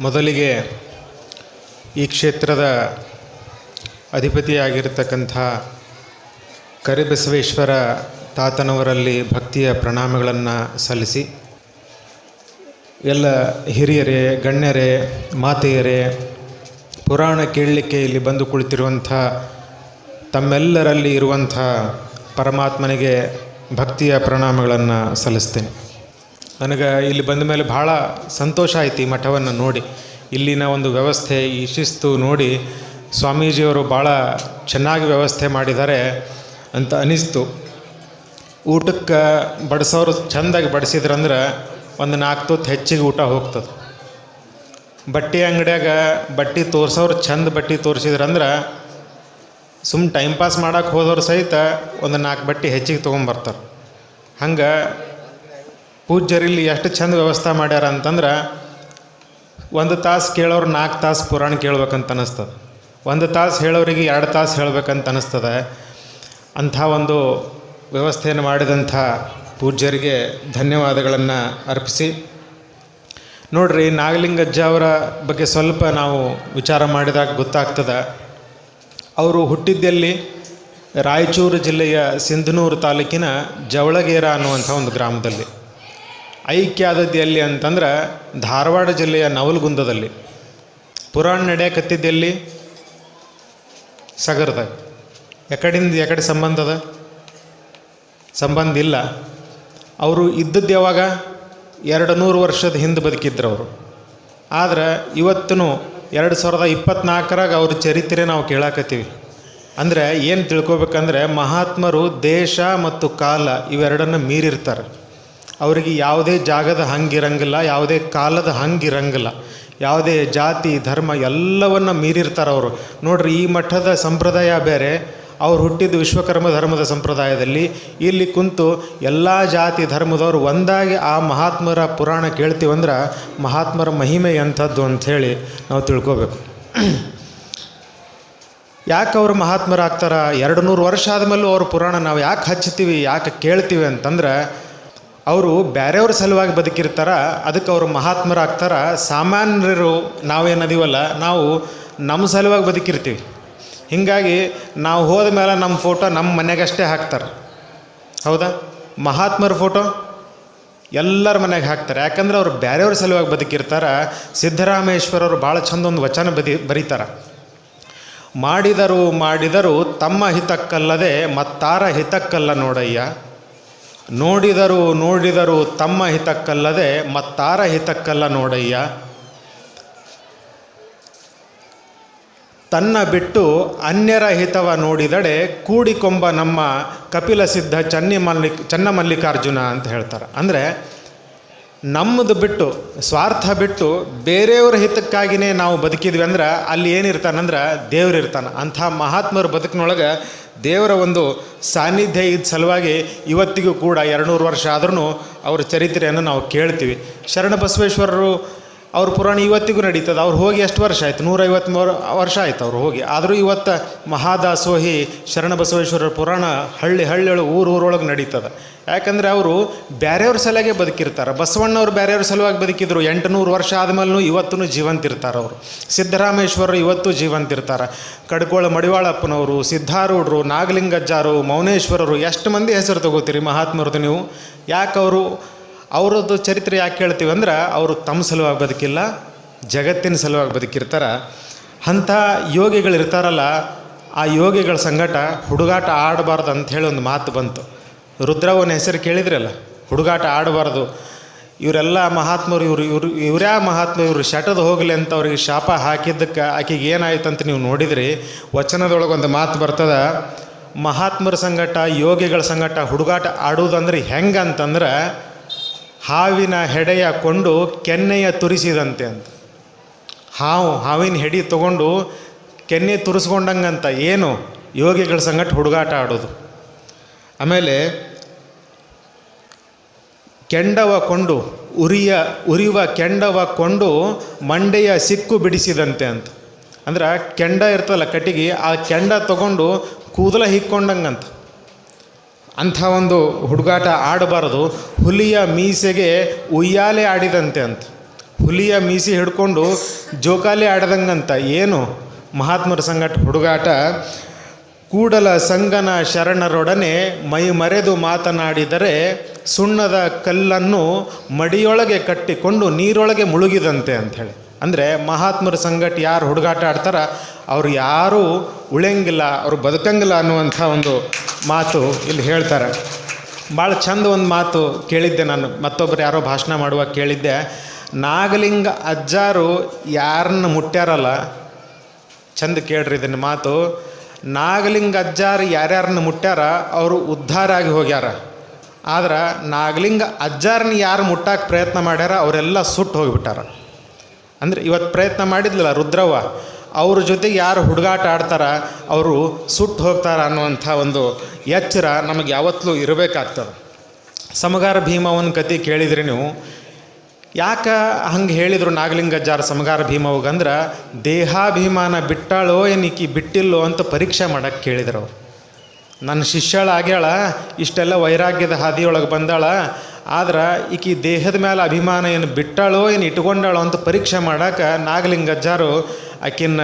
ಮೊದಲಿಗೆ ಈ ಕ್ಷೇತ್ರದ ಅಧಿಪತಿಯಾಗಿರ್ತಕ್ಕಂಥ ಕರಿಬಸವೇಶ್ವರ ತಾತನವರಲ್ಲಿ ಭಕ್ತಿಯ ಪ್ರಣಾಮಗಳನ್ನು ಸಲ್ಲಿಸಿ, ಎಲ್ಲ ಹಿರಿಯರೇ, ಗಣ್ಯರೇ, ಮಾತೆಯರೇ, ಪುರಾಣ ಕೇಳಲಿಕ್ಕೆ ಇಲ್ಲಿ ಬಂದು ಕುಳಿತಿರುವಂಥ ತಮ್ಮೆಲ್ಲರಲ್ಲಿ ಇರುವಂಥ ಪರಮಾತ್ಮನಿಗೆ ಭಕ್ತಿಯ ಪ್ರಣಾಮಗಳನ್ನು ಸಲ್ಲಿಸ್ತೇನೆ. ನನಗೆ ಇಲ್ಲಿ ಬಂದ ಮೇಲೆ ಭಾಳ ಸಂತೋಷ ಆಯ್ತು ಈ ಮಠವನ್ನು ನೋಡಿ. ಇಲ್ಲಿನ ಒಂದು ವ್ಯವಸ್ಥೆ, ಈ ಶಿಸ್ತು ನೋಡಿ ಸ್ವಾಮೀಜಿಯವರು ಭಾಳ ಚೆನ್ನಾಗಿ ವ್ಯವಸ್ಥೆ ಮಾಡಿದ್ದಾರೆ ಅಂತ ಅನಿಸ್ತು. ಊಟಕ್ಕೆ ಬಡಿಸೋರು ಚೆಂದಾಗಿ ಬಡಿಸಿದ್ರಂದ್ರೆ ಒಂದು ನಾಲ್ಕು ತುತ್ತು ಹೆಚ್ಚಿಗೆ ಊಟ ಹೋಗ್ತದೆ. ಬಟ್ಟೆ ಅಂಗಡಿಯಾಗ ಬಟ್ಟೆ ತೋರ್ಸೋರು ಚಂದ ಬಟ್ಟೆ ತೋರಿಸಿದ್ರಂದ್ರೆ ಸುಮ್ಮ ಟೈಮ್ ಪಾಸ್ ಮಾಡೋಕೆ ಹೋದವ್ರು ಸಹಿತ ಒಂದು ನಾಲ್ಕು ಬಟ್ಟೆ ಹೆಚ್ಚಿಗೆ ತೊಗೊಂಬರ್ತಾರೆ. ಹಂಗೆ ಪೂಜ್ಯರಿಲ್ಲಿ ಎಷ್ಟು ಚಂದ ವ್ಯವಸ್ಥೆ ಮಾಡ್ಯಾರ ಅಂತಂದ್ರೆ ಒಂದು ತಾಸು ಕೇಳೋರು ನಾಲ್ಕು ತಾಸು ಪುರಾಣ ಕೇಳ್ಬೇಕಂತ ಅನ್ನಿಸ್ತದೆ ಒಂದು ತಾಸು ಹೇಳೋರಿಗೆ ಎರಡು ತಾಸು ಹೇಳ್ಬೇಕಂತ ಅನ್ನಿಸ್ತದೆ ಅಂಥ ಒಂದು ವ್ಯವಸ್ಥೆಯನ್ನು ಮಾಡಿದಂಥ ಪೂಜ್ಯರಿಗೆ ಧನ್ಯವಾದಗಳನ್ನು ಅರ್ಪಿಸಿ. ನೋಡ್ರಿ, ನಾಗಲಿಂಗಜ್ಜ ಅವರ ಬಗ್ಗೆ ಸ್ವಲ್ಪ ನಾವು ವಿಚಾರ ಮಾಡಿದಾಗ ಗೊತ್ತಾಗ್ತದೆ. ಅವರು ಹುಟ್ಟಿದ್ದಲ್ಲಿ? ರಾಯಚೂರು ಜಿಲ್ಲೆಯ ಸಿಂಧನೂರು ತಾಲೂಕಿನ ಜವಳಗೇರ ಅನ್ನುವಂಥ ಒಂದು ಗ್ರಾಮದಲ್ಲಿ. ಐಕ್ಯ ಆದದ್ದು ಎಲ್ಲಿ ಅಂತಂದ್ರೆ ಧಾರವಾಡ ಜಿಲ್ಲೆಯ ನವಲಗುಂದದಲ್ಲಿ. ಪುರಾಣ ನಡೆಯಕತ್ತಿದ್ದೆಲ್ಲಿ ಸಗರದಾಗ ಎಕಡಿಂದ ಎಕಡೆ ಸಂಬಂಧ ಅದ? ಸಂಬಂಧ ಇಲ್ಲ. ಅವರು ಇದ್ದದ್ದು ಯಾವಾಗ? ಎರಡು ನೂರು ವರ್ಷದ ಹಿಂದೆ ಬದುಕಿದ್ರು ಅವರು. ಆದ್ರೆ ಇವತ್ತೂ ಎರಡು ಸಾವಿರದ ಇಪ್ಪತ್ನಾಲ್ಕರಾಗ ಅವ್ರ ಚರಿತ್ರೆ ನಾವು ಕೇಳಾಕತ್ತೀವಿ. ಅಂದರೆ ಏನು ತಿಳ್ಕೊಬೇಕಂದ್ರೆ ಮಹಾತ್ಮರು ದೇಶ ಮತ್ತು ಕಾಲ ಇವೆರಡನ್ನು ಮೀರಿರ್ತಾರೆ. ಅವರಿಗೆ ಯಾವುದೇ ಜಾಗದ ಹಂಗಿರಂಗಿಲ್ಲ, ಯಾವುದೇ ಕಾಲದ ಹಂಗಿರಂಗಿಲ್ಲ. ಯಾವುದೇ ಜಾತಿ, ಧರ್ಮ ಎಲ್ಲವನ್ನು ಮೀರಿರ್ತಾರೆ ಅವರು. ನೋಡ್ರಿ, ಈ ಮಠದ ಸಂಪ್ರದಾಯ ಬೇರೆ, ಅವ್ರು ಹುಟ್ಟಿದ್ದು ವಿಶ್ವಕರ್ಮ ಧರ್ಮದ ಸಂಪ್ರದಾಯದಲ್ಲಿ. ಇಲ್ಲಿ ಕುಂತು ಎಲ್ಲ ಜಾತಿ, ಧರ್ಮದವರು ಒಂದಾಗಿ ಆ ಮಹಾತ್ಮರ ಪುರಾಣ ಕೇಳ್ತೀವಂದ್ರೆ ಮಹಾತ್ಮರ ಮಹಿಮೆ ಎಂಥದ್ದು ಅಂಥೇಳಿ ನಾವು ತಿಳ್ಕೋಬೇಕು. ಯಾಕೆ ಅವರು ಮಹಾತ್ಮರಾಗ್ತಾರ? ಎರಡು ನೂರು ವರ್ಷ ಆದಮೇಲೂ ಅವ್ರ ಪುರಾಣ ನಾವು ಯಾಕೆ ಹಚ್ತೀವಿ ಯಾಕೆ ಕೇಳ್ತೀವಿ ಅಂತಂದ್ರೆ ಅವರು ಬೇರೆಯವ್ರ ಸಲುವಾಗಿ ಬದುಕಿರ್ತಾರ, ಅದಕ್ಕೆ ಅವರು ಮಹಾತ್ಮರಾಗ್ತಾರ. ಸಾಮಾನ್ಯರು ನಾವೇನದೀವಲ್ಲ ನಾವು ನಮ್ಮ ಸಲುವಾಗಿ ಬದುಕಿರ್ತೀವಿ. ಹೀಗಾಗಿ ನಾವು ಹೋದ ಮೇಲೆ ನಮ್ಮ ಫೋಟೋ ನಮ್ಮ ಮನೆಗಷ್ಟೇ ಹಾಕ್ತಾರೆ. ಹೌದಾ? ಮಹಾತ್ಮರ ಫೋಟೋ ಎಲ್ಲರ ಮನೆಗೆ ಹಾಕ್ತಾರೆ. ಯಾಕಂದ್ರೆ ಅವ್ರು ಬೇರೆಯವ್ರ ಸಲುವಾಗಿ ಬದುಕಿರ್ತಾರೆ ಸಿದ್ದರಾಮೇಶ್ವರರು ಭಾಳ ಚಂದ ಒಂದು ವಚನ ಬದಿ, ಬರೀತಾರೆ. ಮಾಡಿದರು ಮಾಡಿದರು ತಮ್ಮ ಹಿತಕ್ಕಲ್ಲದೆ ಮತ್ತಾರ ಹಿತಕ್ಕಲ್ಲ ನೋಡಯ್ಯ. ನೋಡಿದರು ನೋಡಿದರು ತಮ್ಮ ಹಿತಕ್ಕಲ್ಲದೆ ಮತ್ತಾರ ಹಿತಕ್ಕಲ್ಲ ನೋಡಯ್ಯ. ತನ್ನ ಬಿಟ್ಟು ಅನ್ಯರ ಹಿತವ ನೋಡಿದಡೆ ಕೂಡಿಕೊಂಬ ನಮ್ಮ ಕಪಿಲ ಸಿದ್ಧ ಚನ್ನಿ ಮಲ್ಲಿಕ್ ಚನ್ನಮಲ್ಲಿಕಾರ್ಜುನ ಅಂತ ಹೇಳ್ತಾರೆ. ಅಂದರೆ ನಮ್ಮದು ಬಿಟ್ಟು, ಸ್ವಾರ್ಥ ಬಿಟ್ಟು ಬೇರೆಯವ್ರ ಹಿತಕ್ಕಾಗಿಯೇ ನಾವು ಬದುಕಿದ್ವಿ ಅಂದ್ರೆ ಅಲ್ಲಿ ಏನಿರ್ತಾನಂದ್ರೆ ದೇವ್ರು ಇರ್ತಾನೆ ಅಂಥ ಮಹಾತ್ಮರ ಬದುಕಿನೊಳಗೆ ದೇವರ ಒಂದು ಸಾನ್ನಿಧ್ಯ ಇದ್ದ ಸಲುವಾಗಿ ಇವತ್ತಿಗೂ ಕೂಡ ಎರಡುನೂರು ವರ್ಷ ಆದ್ರೂ ಅವ್ರ ಚರಿತ್ರೆಯನ್ನು ನಾವು ಕೇಳ್ತೀವಿ. ಶರಣ ಬಸವೇಶ್ವರರು ಅವ್ರ ಪುರಾಣ ಇವತ್ತಿಗೂ ನಡೀತದೆ. ಅವ್ರು ಹೋಗಿ ಎಷ್ಟು ವರ್ಷ ಆಯ್ತು? ನೂರೈವತ್ತು ಮೂರು ವರ್ಷ ಆಯ್ತು ಅವ್ರು ಹೋಗಿ. ಆದರೂ ಇವತ್ತು ಮಹಾದಾಸೋಹಿ ಶರಣ ಬಸವೇಶ್ವರರ ಪುರಾಣ ಹಳ್ಳಿ ಹಳ್ಳಿಯೊಳಗೆ, ಊರು ಊರೊಳಗೆ ನಡೀತದೆ. ಯಾಕಂದರೆ ಅವರು ಬೇರೆಯವ್ರ ಸಲುವಾಗೆ ಬದುಕಿರ್ತಾರೆ. ಬಸವಣ್ಣವ್ರು ಬೇರೆಯವ್ರ ಸಲುವಾಗಿ ಬದುಕಿದ್ರು, ಎಂಟುನೂರು ವರ್ಷ ಆದಮೇಲೂ ಇವತ್ತೂ ಜೀವಂತ ಇರ್ತಾರೆ ಅವರು. ಸಿದ್ದರಾಮೇಶ್ವರರು ಇವತ್ತು ಜೀವಂತ ಇರ್ತಾರೆ ಕಡ್ಕೋಳ ಮಡಿವಾಳಪ್ಪನವರು, ಸಿದ್ಧಾರೂಢರು, ನಾಗಲಿಂಗಜ್ಜಾರು, ಮೌನೇಶ್ವರರು, ಎಷ್ಟು ಮಂದಿ ಹೆಸರು ತಗೋತೀರಿ ಮಹಾತ್ಮರದು ನೀವು? ಯಾಕವರು ಅವರದ್ದು ಚರಿತ್ರೆ ಯಾಕೆ ಹೇಳ್ತೀವಿ ಅಂದ್ರೆ ಅವರು ತಮ್ಮ ಸಲುವಾಗಿ ಬದುಕಿಲ್ಲ, ಜಗತ್ತಿನ ಸಲುವಾಗಿ ಬದುಕಿರ್ತಾರೆ. ಅಂಥ ಯೋಗಿಗಳಿರ್ತಾರಲ್ಲ ಆ ಯೋಗಿಗಳ ಸಂಗಟ ಹುಡುಗಾಟ ಆಡಬಾರ್ದು ಅಂತ ಹೇಳಿ ಒಂದು ಮಾತು ಬಂತು. ರುದ್ರವನ ಹೆಸರು ಕೇಳಿದ್ರಲ್ಲ, ಹುಡುಗಾಟ ಆಡಬಾರ್ದು. ಇವರೆಲ್ಲ ಮಹಾತ್ಮರು, ಇವರು ಇವರು, ಇವ್ರ್ಯಾ ಮಹಾತ್ಮ ಇವರು ಶಟದ ಹೋಗಲಿ ಅಂತ ಅವ್ರಿಗೆ ಶಾಪ ಹಾಕಿದ್ದಕ್ಕೆ ಆಕೆಗೆ ಏನಾಯ್ತು ಅಂತ ನೀವು ನೋಡಿದ್ರಿ? ವಚನದೊಳಗೆ ಒಂದು ಮಾತು ಬರ್ತದ, ಮಹಾತ್ಮರ ಸಂಗಟ ಯೋಗಿಗಳ ಸಂಗಟ ಹುಡುಗಾಟ ಆಡುವುದಂದ್ರೆ ಹೆಂಗೆ ಅಂತಂದ್ರೆ ಹಾವಿನ ಹೆಡೆಯ ಕೊಂಡು ಕೆನ್ನೆಯ ತುರಿಸಿದಂತೆ ಅಂತ. ಹಾವು, ಹಾವಿನ ಹೆಡಿ ತಗೊಂಡು ಕೆನ್ನೆ ತುರಿಸ್ಕೊಂಡಂಗಂತ ಏನು ಯೋಗಿಗಳ ಸಂಗಟ ಹುಡುಗಾಟ ಆಡೋದು. ಆಮೇಲೆ ಕೆಂಡವ ಕೊಂಡು ಉರಿಯ ಉರಿಯುವ ಕೆಂಡವ ಕೊಂಡು ಮಂಡೆಯ ಸಿಕ್ಕು ಬಿಡಿಸಿದಂತೆ ಅಂತ. ಅಂದ್ರೆ ಕೆಂಡ ಇರ್ತಲ್ಲ ಕಟ್ಟಿಗೆ, ಆ ಕೆಂಡ ತಗೊಂಡು ಕೂದಲ ಹಿಕ್ಕೊಂಡಂಗಂತ. ಅಂಥ ಒಂದು ಹುಡುಗಾಟ ಆಡಬಾರದು. ಹುಲಿಯ ಮೀಸೆಗೆ ಉಯ್ಯಾಲೆ ಆಡಿದಂತೆ ಅಂತ. ಹುಲಿಯ ಮೀಸೆ ಹಿಡ್ಕೊಂಡು ಜೋಕಾಲಿ ಆಡ್ದಂಗಂತ. ಏನು? ಮಹಾತ್ಮರ ಸಂಗಟ ಹುಡುಗಾಟ. ಕೂಡಲ ಸಂಗನ ಶರಣರೊಡನೆ ಮೈ ಮರೆದು ಮಾತನಾಡಿದರೆ ಸುಣ್ಣದ ಕಲ್ಲನ್ನು ಮಡಿಯೊಳಗೆ ಕಟ್ಟಿಕೊಂಡು ನೀರೊಳಗೆ ಮುಳುಗಿದಂತೆ ಅಂಥೇಳಿ ಅಂದರೆ ಮಹಾತ್ಮರ ಸಂಗಟ ಯಾರು ಹುಡುಗಾಟ ಆಡ್ತಾರ, ಅವ್ರು ಯಾರೂ ಉಳಿಯಂಗಿಲ್ಲ, ಅವರು ಬದುಕಂಗಿಲ್ಲ ಅನ್ನುವಂಥ ಒಂದು ಮಾತು ಇಲ್ಲಿ ಹೇಳ್ತಾರೆ. ಭಾಳ ಚಂದ ಒಂದು ಮಾತು ಕೇಳಿದ್ದೆ ನಾನು ಮತ್ತೊಬ್ಬರು ಯಾರೋ ಭಾಷಣ ಮಾಡುವಾಗ ಕೇಳಿದ್ದೆ. ನಾಗಲಿಂಗ ಅಜ್ಜಾರು ಯಾರನ್ನ ಮುಟ್ಟ್ಯಾರಲ್ಲ? ಚಂದ ಕೇಳ್ರಿ ಇದನ್ನ ಮಾತು. ನಾಗಲಿಂಗ ಅಜ್ಜಾರು ಯಾರ್ಯಾರನ್ನ ಮುಟ್ಟ್ಯಾರ, ಅವರು ಉದ್ಧಾರ ಆಗಿ ಹೋಗ್ಯಾರ. ಆದ್ರೆ ನಾಗಲಿಂಗ ಅಜ್ಜಾರನ್ನ ಯಾರು ಮುಟ್ಟಾಕ ಪ್ರಯತ್ನ ಮಾಡ್ಯಾರ, ಅವರೆಲ್ಲ ಸುಟ್ಟು ಹೋಗಿಬಿಟ್ಟಾರ. ಅಂದರೆ ಇವತ್ತು ಪ್ರಯತ್ನ ಮಾಡಿದ್ಲಲ್ಲ ರುದ್ರವ್ವ, ಅವ್ರ ಜೊತೆಗೆ ಯಾರು ಹುಡುಗಾಟ ಆಡ್ತಾರ, ಅವರು ಸುಟ್ಟು ಹೋಗ್ತಾರ ಅನ್ನುವಂಥ ಒಂದು ಎಚ್ಚರ ನಮಗೆ ಯಾವತ್ತೂ ಇರಬೇಕಾಗ್ತದೆ. ಸಮಗಾರ ಭೀಮವನ ಕತೆ ಕೇಳಿದ್ರಿ ನೀವು, ಯಾಕೆ ಹಂಗೆ ಹೇಳಿದರು ನಾಗಲಿಂಗಜ್ಜಾರ ಸಮಗಾರ ಭೀಮವ್ಗಂದ್ರೆ ದೇಹಾಭಿಮಾನ ಬಿಟ್ಟಾಳೋ ಏನಿಕಿ ಬಿಟ್ಟಿಲ್ಲೋ ಅಂತ ಪರೀಕ್ಷೆ ಮಾಡಕ್ಕೆ ಕೇಳಿದ್ರು ಅವರು. ನನ್ನ ಶಿಷ್ಯಳ ಆಗ್ಯಾಳ, ಇಷ್ಟೆಲ್ಲ ವೈರಾಗ್ಯದ ಹಾದಿಯೊಳಗೆ ಬಂದಾಳ ಆದ್ರೆ ಈಕಿ ದೇಹದ ಮೇಲೆ ಅಭಿಮಾನ ಏನು ಬಿಟ್ಟಾಳೋ, ಏನು ಇಟ್ಕೊಂಡಾಳೋ ಅಂತ ಪರೀಕ್ಷೆ ಮಾಡಾಕ ನಾಗಲಿಂಗಜ್ಜಾರು ಆಕಿನ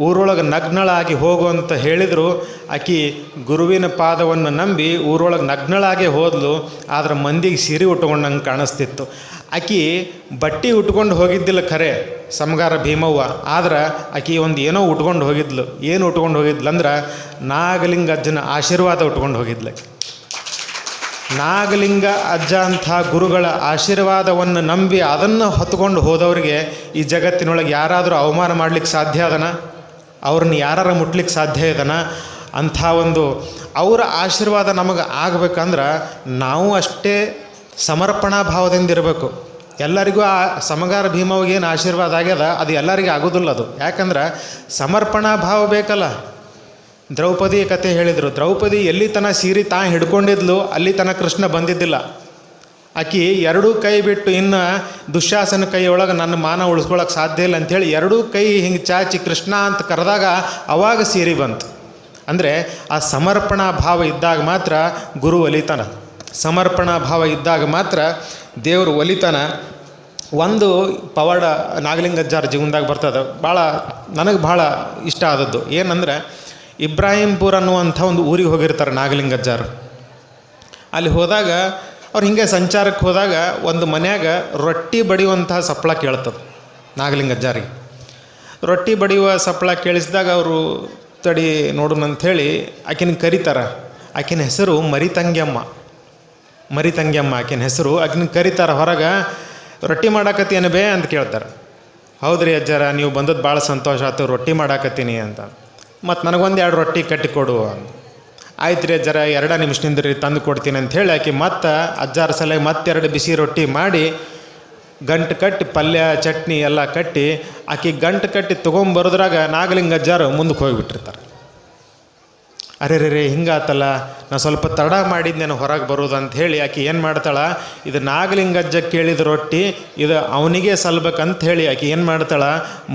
ಊರೊಳಗೆ ನಗ್ನಳಾಗಿ ಹೋಗು ಅಂತ ಹೇಳಿದರು. ಆಕಿ ಗುರುವಿನ ಪಾದವನ್ನು ನಂಬಿ ಊರೊಳಗೆ ನಗ್ನಳಾಗಿ ಹೋದ್ಲು, ಆದ್ರೆ ಮಂದಿಗೆ ಸೀರೆ ಉಟ್ಕೊಂಡಂಗೆ ಕಾಣಿಸ್ತಿತ್ತು. ಆಕಿ ಬಟ್ಟೆ ಉಟ್ಕೊಂಡು ಹೋಗಿದ್ದಿಲ್ಲ ಖರೆ, ಸಮಗಾರ ಭೀಮವ್ವ. ಆದ್ರೆ ಆಕಿ ಒಂದು ಏನೋ ಉಟ್ಕೊಂಡು ಹೋಗಿದ್ಲು. ಏನು ಉಟ್ಕೊಂಡು ಹೋಗಿದ್ಲು ಅಂದ್ರೆ ನಾಗಲಿಂಗಜ್ಜನ ಆಶೀರ್ವಾದ ಉಟ್ಕೊಂಡು ಹೋಗಿದ್ಲು. ನಾಗಲಿಂಗ ಅಜ್ಜ ಅಂಥ ಗುರುಗಳ ಆಶೀರ್ವಾದವನ್ನು ನಂಬಿ ಅದನ್ನು ಹೊತ್ಕೊಂಡು ಹೋದವರಿಗೆ ಈ ಜಗತ್ತಿನೊಳಗೆ ಯಾರಾದರೂ ಅವಮಾನ ಮಾಡಲಿಕ್ಕೆ ಸಾಧ್ಯ ಅದನ? ಅವ್ರನ್ನ ಯಾರು ಮುಟ್ಲಿಕ್ಕೆ ಸಾಧ್ಯ ಇದನ? ಅಂಥ ಒಂದು ಅವರ ಆಶೀರ್ವಾದ ನಮಗೆ ಆಗಬೇಕಂದ್ರೆ ನಾವು ಅಷ್ಟೇ ಸಮರ್ಪಣಾ ಭಾವದಿಂದ ಇರಬೇಕು. ಎಲ್ಲರಿಗೂ ಆ ಸಮಗಾರ ಏನು ಆಶೀರ್ವಾದ ಆಗ್ಯದ? ಅದು ಎಲ್ಲರಿಗೂ ಆಗೋದಿಲ್ಲ ಅದು. ಯಾಕಂದ್ರೆ ಸಮರ್ಪಣಾ ಭಾವ ಬೇಕಲ್ಲ. ದ್ರೌಪದಿ ಕತೆ ಹೇಳಿದರು, ದ್ರೌಪದಿ ಎಲ್ಲಿ ತನ ಸೀರೆ ತಾ ಹಿಡ್ಕೊಂಡಿದ್ಲು ಅಲ್ಲಿ ತನ ಕೃಷ್ಣ ಬಂದಿದ್ದಿಲ್ಲ. ಆಕಿ ಎರಡೂ ಕೈ ಬಿಟ್ಟು ಇನ್ನು ದುಶ್ಯಾಸನ ಕೈಯೊಳಗೆ ನನ್ನ ಮಾನ ಉಳಿಸ್ಕೊಳಕ್ಕೆ ಸಾಧ್ಯ ಇಲ್ಲ ಅಂಥೇಳಿ ಎರಡೂ ಕೈ ಹಿಂಗೆ ಚಾಚಿ ಕೃಷ್ಣ ಅಂತ ಕರೆದಾಗ ಅವಾಗ ಸೀರೆ ಬಂತು. ಅಂದರೆ ಆ ಸಮರ್ಪಣಾ ಭಾವ ಇದ್ದಾಗ ಮಾತ್ರ ಗುರು ಒಲಿತಾನ. ಸಮರ್ಪಣಾ ಭಾವ ಇದ್ದಾಗ ಮಾತ್ರ ದೇವರು ಒಲಿತಾನ. ಒಂದು ಪವಾಡ ನಾಗಲಿಂಗಜ್ಜಾರ ಜೀವನದಾಗ ಬರ್ತದೆ ಭಾಳ ನನಗೆ ಭಾಳ ಇಷ್ಟ ಆದದ್ದು. ಏನಂದ್ರೆ ಇಬ್ರಾಹಿಂಪುರ ಅನ್ನುವಂಥ ಒಂದು ಊರಿಗೆ ಹೋಗಿರ್ತಾರೆ ನಾಗಲಿಂಗಜ್ಜಾರು. ಅಲ್ಲಿ ಹೋದಾಗ ಅವ್ರು ಹಿಂಗೆ ಸಂಚಾರಕ್ಕೆ ಹೋದಾಗ ಒಂದು ಮನ್ಯಾಗ ರೊಟ್ಟಿ ಬಡಿಯುವಂಥ ಸಪ್ಪಳ ಕೇಳ್ತದೆ ನಾಗಲಿಂಗಜ್ಜಾರಿಗೆ. ರೊಟ್ಟಿ ಬಡಿಯುವ ಸಪ್ಪಳ ಕೇಳಿಸಿದಾಗ ಅವರು ತಡಿ ನೋಡೋಣ ಅಂಥೇಳಿ ಆಕಿನ ಕರೀತಾರೆ. ಆಕಿನ ಹೆಸರು ಮರಿತಂಗ್ಯಮ್ಮ ಮರಿತಂಗ್ಯಮ್ಮ ಆಕಿನ ಹೆಸರು. ಆಕಿನ ಕರೀತಾರೆ ಹೊರಗೆ ರೊಟ್ಟಿ ಮಾಡಾಕತ್ತೇನು ಬೇ ಅಂತ ಕೇಳ್ತಾರೆ. ಹೌದ್ರಿ ಅಜ್ಜಾರ, ನೀವು ಬಂದದ್ದು ಭಾಳ ಸಂತೋಷ ಆಯ್ತು ರೊಟ್ಟಿ ಮಾಡಾಕತ್ತೀನಿ ಅಂತ. ಮತ್ತು ನನಗೊಂದು ಎರಡು ರೊಟ್ಟಿ ಕಟ್ಟಿಕೊಡು ಆಯ್ತು ರೀ ಜರ ಎರಡ ನಿಮಿಷದಿಂದ ರೀ ತಂದು ಕೊಡ್ತೀನಿ ಅಂತ ಹೇಳಿ ಆಕೆ ಮತ್ತೆ ಅಜ್ಜಾರ ಸಲ ಮತ್ತೆರಡು ಬಿಸಿ ರೊಟ್ಟಿ ಮಾಡಿ ಗಂಟು ಕಟ್ಟಿ, ಪಲ್ಯ, ಚಟ್ನಿ ಎಲ್ಲ ಕಟ್ಟಿ ಆಕೆ ಗಂಟು ಕಟ್ಟಿ ತೊಗೊಂಬರೋದ್ರಾಗ ನಾಗಲಿಂಗ ಅಜ್ಜಾರು ಮುಂದಕ್ಕೆ ಹೋಗಿಬಿಟ್ಟಿರ್ತಾರೆ. ಅರೆ ರೇ ರೇ ಹಿಂಗಾತಲ್ಲ, ನಾನು ಸ್ವಲ್ಪ ತಡ ಮಾಡಿದ್ನೇನು ಹೊರಗೆ ಬರೋದು ಅಂತ ಹೇಳಿ ಆಕೆ ಏನು ಮಾಡ್ತಾಳೆ? ಇದು ನಾಗಲಿಂಗಜ್ಜ ಕೇಳಿದ ರೊಟ್ಟಿ, ಇದು ಅವನಿಗೆ ಸಲ್ಬೇಕಂತ ಹೇಳಿ ಆಕೆ ಏನು ಮಾಡ್ತಾಳೆ?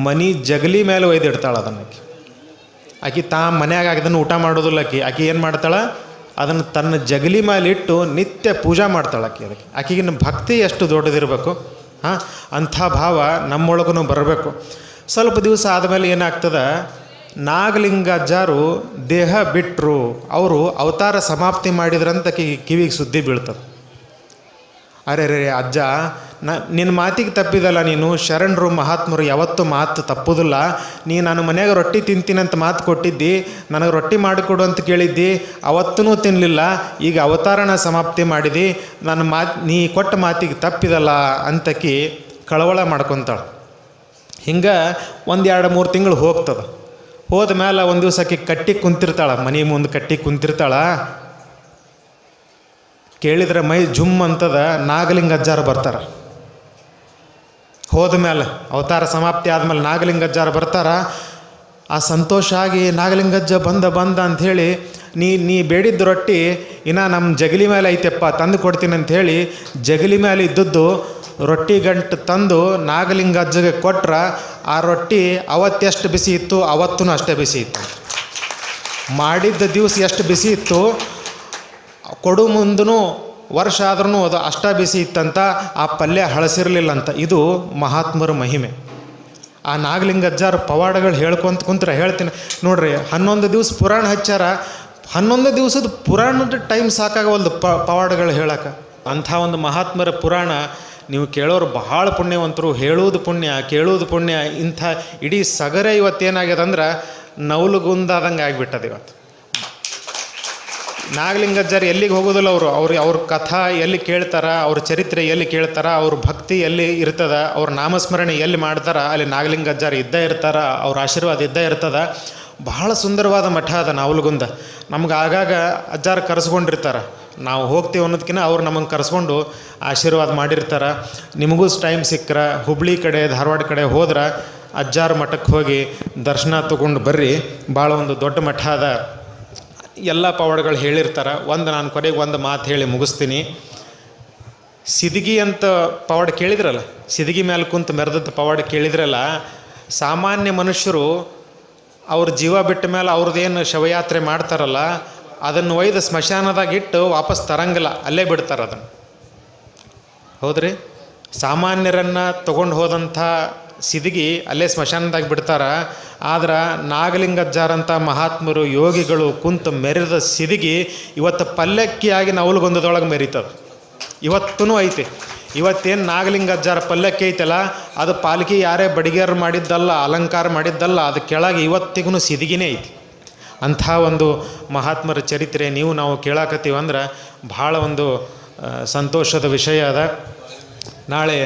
ಮನಿ ಜಗಲಿ ಮೇಲೆ ಒಯ್ದಿಡ್ತಾಳೆ ಅದನ್ನು ಆಕೆ ತಾ ಮನ್ಯಾಗ ಅದನ್ನು ಊಟ ಮಾಡೋದಿಲ್ಲ ಆಕಿ. ಆಕೆ ಏನು ಮಾಡ್ತಾಳೆ? ಅದನ್ನು ತನ್ನ ಜಗಲಿ ಮೇಲೆ ಇಟ್ಟು ನಿತ್ಯ ಪೂಜಾ ಮಾಡ್ತಾಳೆ ಆಕೆ ಅದಕ್ಕೆ. ಆಕೆಗಿನ ಭಕ್ತಿ ಎಷ್ಟು ದೊಡ್ಡದಿರಬೇಕು. ಹಾಂ, ಅಂಥ ಭಾವ ನಮ್ಮೊಳಗೂ ಬರಬೇಕು. ಸ್ವಲ್ಪ ದಿವಸ ಆದಮೇಲೆ ಏನಾಗ್ತದೆ? ನಾಗಲಿಂಗಜ್ಜಾರು ದೇಹ ಬಿಟ್ಟರು ಅವರು ಅವತಾರ ಸಮಾಪ್ತಿ ಮಾಡಿದ್ರಂತ ಕಿವಿಗೆ ಸುದ್ದಿ ಬೀಳ್ತದೆ. ಅರೆ ರೇ ಅಜ್ಜ, ನ ನಿನ್ನ ಮಾತಿಗೆ ತಪ್ಪಿದಲ್ಲ ನೀನು. ಶರಣರು, ಮಹಾತ್ಮರು ಯಾವತ್ತೂ ಮಾತು ತಪ್ಪುದಿಲ್ಲ. ನೀ ನಾನು ಮನೆಯಾಗ ರೊಟ್ಟಿ ತಿಂತೀನಂತ ಮಾತು ಕೊಟ್ಟಿದ್ದಿ, ನನಗೆ ರೊಟ್ಟಿ ಮಾಡಿಕೊಡು ಅಂತ ಕೇಳಿದ್ದಿ ಅವತ್ತೂ ತಿನ್ನಲಿಲ್ಲ ಈಗ ಅವತಾರನ ಸಮಾಪ್ತಿ ಮಾಡಿದಿ, ನನ್ನ ಮಾತು, ನೀ ಕೊಟ್ಟ ಮಾತಿಗೆ ತಪ್ಪಿದಲ್ಲ ಅಂತಕಿ ಕಳವಳ ಮಾಡ್ಕೊತಾಳೆ. ಹಿಂಗೆ ಒಂದು ಎರಡು, ಮೂರು ತಿಂಗಳು ಹೋಗ್ತದೆ. ಹೋದ ಮೇಲೆ ಒಂದು ದಿವಸಕ್ಕೆ ಕಟ್ಟಿ ಕುಂತಿರ್ತಾಳೆ, ಮನೆ ಮುಂದೆ ಕಟ್ಟಿ ಕುಂತಿರ್ತಾಳ. ಕೇಳಿದ್ರೆ ಮೈ ಜುಮ್ ಅಂತದ, ನಾಗಲಿಂಗ ಅಜ್ಜಾರ ಬರ್ತಾರೆ. ಹೋದ ಮೇಲೆ ಅವತಾರ ಸಮಾಪ್ತಿ ಆದಮೇಲೆ ನಾಗಲಿಂಗ ಅಜ್ಜಾರ ಬರ್ತಾರ. ಆ ಸಂತೋಷ ಆಗಿ ನಾಗಲಿಂಗಜ್ಜ ಬಂದ ಬಂದ ಅಂಥೇಳಿ, ನೀ ನೀ ಬೇಡಿದ್ದ ರೊಟ್ಟಿ ಇನ್ನು ನಮ್ಮ ಜಗಲಿ ಮೇಲೆ ಐತೆಪ್ಪ, ತಂದು ಕೊಡ್ತೀನಿ ಅಂಥೇಳಿ ಜಗಲಿ ಮೇಲೆ ಇದ್ದದ್ದು ರೊಟ್ಟಿ ಗಂಟು ತಂದು ನಾಗಲಿಂಗಜ್ಜಗೆ ಕೊಟ್ರ, ಆ ರೊಟ್ಟಿ ಅವತ್ತೆಷ್ಟು ಬಿಸಿ ಇತ್ತು ಅವತ್ತೂ ಅಷ್ಟೇ ಬಿಸಿ ಇತ್ತು. ಮಾಡಿದ್ದ ದಿವಸ ಎಷ್ಟು ಬಿಸಿ ಇತ್ತು ಕೊಡು ಮುಂದೂ ವರ್ಷ ಆದ್ರೂ ಅದು ಅಷ್ಟ ಬಿಸಿ ಇತ್ತಂತ ಆ ಪಲ್ಯ ಹಳಸಿರಲಿಲ್ಲ ಅಂತ ಇದು ಮಹಾತ್ಮರ ಮಹಿಮೆ. ಆ ನಾಗಲಿಂಗಜ್ಜಾರ ಪವಾಡಗಳು ಹೇಳ್ಕೊಂತ ಕುಂತ್ರೆ ಹೇಳ್ತೀನಿ. ನೋಡ್ರಿ, ಹನ್ನೊಂದು ದಿವಸ ಪುರಾಣ ಹಚ್ಚಾರ, ಹನ್ನೊಂದು ದಿವಸದ ಪುರಾಣದ ಟೈಮ್ ಸಾಕಾಗವಲ್ದು ಪ, ಪವಾಡಗಳು ಹೇಳಕ್ಕೆ ಅಂಥ ಒಂದು ಮಹಾತ್ಮರ ಪುರಾಣ ನೀವು ಕೇಳೋರು ಬಹಳ ಪುಣ್ಯವಂತರು, ಹೇಳುವುದು ಪುಣ್ಯ, ಕೇಳುವುದು ಪುಣ್ಯ, ಇಂಥ ಇಡೀ ಸಗರೆ ಇವತ್ತೇನಾಗ್ಯದಂದ್ರೆ ನವಲುಗುಂದಾದಂಗೆ ಆಗಿಬಿಟ್ಟದ ಇವತ್ತು. ನಾಗಲಿಂಗಜ್ಜಾರು ಎಲ್ಲಿಗೆ ಹೋಗೋದಿಲ್ಲ ಅವರು. ಅವ್ರಿಗೆ ಅವ್ರ ಕಥಾ ಎಲ್ಲಿ ಕೇಳ್ತಾರ, ಅವ್ರ ಚರಿತ್ರೆ ಎಲ್ಲಿ ಕೇಳ್ತಾರ, ಅವ್ರ ಭಕ್ತಿ ಎಲ್ಲಿ ಇರ್ತದ, ಅವ್ರ ನಾಮಸ್ಮರಣೆ ಎಲ್ಲಿ ಮಾಡ್ತಾರ, ಅಲ್ಲಿ ನಾಗಲಿಂಗಜ್ಜರ್ ಇದ್ದೇ ಇರ್ತಾರ, ಅವ್ರ ಆಶೀರ್ವಾದ ಇದ್ದೇ ಇರ್ತದ. ಬಹಳ ಸುಂದರವಾದ ಮಠ ಅದ ನಾವಲ್ಗುಂದ. ನಮ್ಗೆ ಆಗಾಗ ಅಜ್ಜಾರು ಕರೆಸ್ಕೊಂಡಿರ್ತಾರೆ. ನಾವು ಹೋಗ್ತೀವಿ ಅನ್ನೋದಕ್ಕಿಂತ ಅವ್ರು ನಮಗೆ ಕರೆಸ್ಕೊಂಡು ಆಶೀರ್ವಾದ ಮಾಡಿರ್ತಾರೆ. ನಿಮಗೂ ಟೈಮ್ ಸಿಕ್ಕರೆ. ಹುಬ್ಳಿ ಕಡೆ, ಧಾರವಾಡ ಕಡೆ ಹೋದ್ರೆ ಅಜ್ಜಾರ ಮಠಕ್ಕೆ ಹೋಗಿ ದರ್ಶನ ತಗೊಂಡು ಬರ್ರಿ. ಭಾಳ ಒಂದು ದೊಡ್ಡ ಮಠ ಅದ. ಎಲ್ಲ ಪವಾಡಗಳು ಹೇಳಿರ್ತಾರೆ. ಒಂದು ನಾನು ಕೊನೆಗೆ ಒಂದು ಮಾತು ಹೇಳಿ ಮುಗಿಸ್ತೀನಿ. ಸಿದಗಿ ಅಂತ ಪವಾಡ ಕೇಳಿದ್ರಲ್ಲ? ಸಿದಗಿ ಮೇಲೆ ಕುಂತು ಮೆರೆದದ್ದು ಪವಾಡ ಕೇಳಿದ್ರಲ್ಲ, ಸಾಮಾನ್ಯ ಮನುಷ್ಯರು ಅವ್ರ ಜೀವ ಬಿಟ್ಟ ಮೇಲೆ ಅವ್ರದ್ದೇನು ಶವಯಾತ್ರೆ ಮಾಡ್ತಾರಲ್ಲ ಅದನ್ನು ಒಯ್ದು ಸ್ಮಶಾನದಾಗ ಇಟ್ಟು ವಾಪಸ್ ತರಂಗಿಲ್ಲ, ಅಲ್ಲೇ ಬಿಡ್ತಾರೆ ಅದನ್ನು ಹೌದ್ರಿ? ಸಾಮಾನ್ಯರನ್ನು ತಗೊಂಡು ಹೋದಂಥ ಸಿದಗಿ ಅಲ್ಲೇ ಸ್ಮಶಾನದಾಗ ಬಿಡ್ತಾರೆ. ಆದ್ರೆ ನಾಗಲಿಂಗಜ್ಜಾರಂಥ ಮಹಾತ್ಮರು, ಯೋಗಿಗಳು ಕುಂತು ಮೆರೆದ ಸಿದಗಿ ಇವತ್ತು ಪಲ್ಲಕ್ಕಿಯಾಗಿ ನವಲುಗೊಂದದೊಳಗೆ ಮೆರೀತದ. ಇವತ್ತೂ ಐತಿ. ಇವತ್ತೇನು ನಾಗಲಿಂಗಜ್ಜಾರ ಪಲ್ಲಕ್ಕಿ ಐತಲ್ಲ, ಅದು ಪಾಲಕಿ ಯಾರೇ ಬಡಿಗೇರು ಮಾಡಿದ್ದಲ್ಲ, ಅಲಂಕಾರ ಮಾಡಿದ್ದಲ್ಲ, ಅದು ಕೆಳಗೆ ಇವತ್ತಿಗೂ ಸಿದಗಿನೇ ಐತಿ. ಅಂಥ ಒಂದು ಮಹಾತ್ಮರ ಚರಿತ್ರೆ ನೀವು ನಾವು ಕೇಳಾಕತ್ತೀವಂದ್ರೆ ಭಾಳ ಒಂದು ಸಂತೋಷದ ವಿಷಯ ಅದ. ನಾಳೆ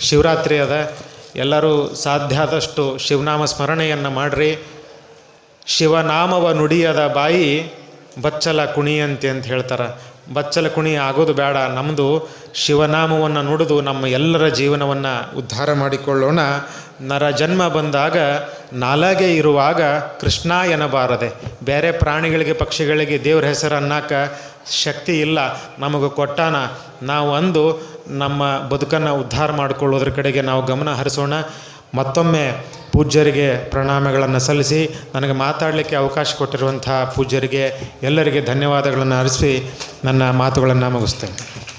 ಶಿವರಾತ್ರಿ ಅದ. ಎಲ್ಲರೂ ಸಾಧ್ಯ ಆದಷ್ಟು ಶಿವನಾಮ ಸ್ಮರಣೆಯನ್ನು ಮಾಡಿರಿ. ಶಿವನಾಮವ ನುಡಿಯದ ಬಾಯಿ ಬಚ್ಚಲ ಕುಣಿಯಂತೆ ಅಂತ ಹೇಳ್ತಾರೆ. ಬಚ್ಚಲ ಕುಣಿ ಆಗೋದು ಬೇಡ ನಮ್ಮದು ಶಿವನಾಮವನ್ನು ನುಡಿದು ನಮ್ಮ ಎಲ್ಲರ ಜೀವನವನ್ನು ಉದ್ಧಾರ ಮಾಡಿಕೊಳ್ಳೋಣ. ನರ ಜನ್ಮ ಬಂದಾಗ ನಾಲಗೆ ಇರುವಾಗ ಕೃಷ್ಣ ಎನ್ನಬಾರದೆ ಬೇರೆ ಪ್ರಾಣಿಗಳಿಗೆ, ಪಕ್ಷಿಗಳಿಗೆ ದೇವ್ರ ಹೆಸರು ಅನ್ನಕ್ಕೆ ಶಕ್ತಿ ಇಲ್ಲ, ನಮಗೆ ಕೊಟ್ಟಾನ. ನಾವು ಅಂದು ನಮ್ಮ ಬದುಕನ್ನು ಉದ್ಧಾರ ಮಾಡಿಕೊಳ್ಳೋದ್ರ ಕಡೆಗೆ ನಾವು ಗಮನ ಹರಿಸೋಣ. ಮತ್ತೊಮ್ಮೆ ಪೂಜ್ಯರಿಗೆ ಪ್ರಣಾಮಗಳನ್ನು ಸಲ್ಲಿಸಿ, ನನಗೆ ಮಾತಾಡಲಿಕ್ಕೆ ಅವಕಾಶ ಕೊಟ್ಟಿರುವಂಥ ಪೂಜ್ಯರಿಗೆ ಎಲ್ಲರಿಗೆ ಧನ್ಯವಾದಗಳನ್ನು ಅರಿಸಿ ನನ್ನ ಮಾತುಗಳನ್ನು ಮುಗಿಸ್ತೇನೆ.